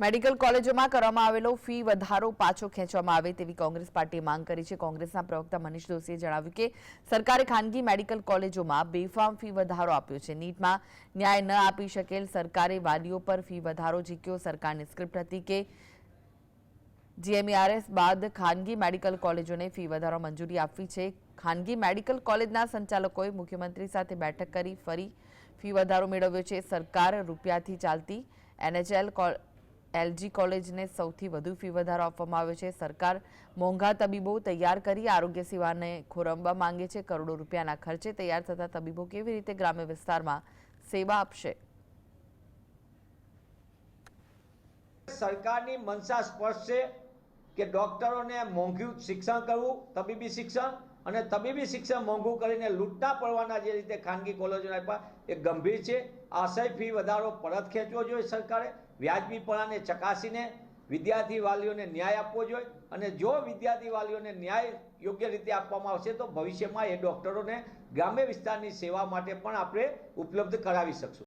Medical કોલેજોમાં કરવામાં આવેલો ફી વધારો પાછો ખેંચવામાં આવે તેવી કોંગ્રેસ પાર્ટીએ માંગ કરી છે. કોંગ્રેસના પ્રવક્તા મનીષ દોશીએ જણાવ્યું કે સરકારે ખાનગી મેડિકલ કોલેજોમાં બેફામ ફી વધારો આપ્યો છે. નીટમાં ન્યાય ન આપી શકેલ સરકારે વાલીઓ પર ફી વધારો ઝીક્યો. સરકારની સ્ક્રિપ્ટ હતી કે જીએમઈઆરએસ બાદ ખાનગી મેડિકલ કોલેજોને ફી વધારો મંજૂરી આપવી છે. ખાનગી મેડિકલ કોલેજના સંચાલકોએ મુખ્યમંત્રી સાથે બેઠક કરી ફરી ફી વધારો મેળવ્યો છે. સરકાર રૂપિયાથી ચાલતી એનએચએલ એલજી કોલેજને સૌથી વધુ ફી વધારો આપવામાં આવ્યો છે. સરકાર મોંઘા તબીબો તૈયાર કરી આરોગ્ય સેવાને ખોરંબવા માંગે છે. કરોડો રૂપિયાના ખર્ચે તૈયાર થતા તબીબો કેવી રીતે ગ્રામ્ય વિસ્તારમાં સેવા આપશે? સરકારની મનસા સ્પષ્ટ છે કે ડોક્ટરોને મોંઘું શિક્ષણ કરવું, તબીબી શિક્ષણ અને તબીબી શિક્ષણ મોંઘું કરીને લૂંટના પડવાના જે રીતે ખાનગી કોલેજોને આપ્યા, એ ગંભીર છે. આશય ફી વધારો પરત ખેંચવો જોઈએ સરકારે વ્યાજબીપણાને ચકાસીને વિદ્યાર્થી વાલીઓને ન્યાય આપવો જોઈએ અને જો વિદ્યાર્થી વાલીઓને ન્યાય યોગ્ય રીતે આપવામાં આવશે તો ભવિષ્યમાં એ ડોક્ટરોને ગ્રામ્ય વિસ્તારની સેવા માટે પણ આપણે ઉપલબ્ધ કરાવી શકશું.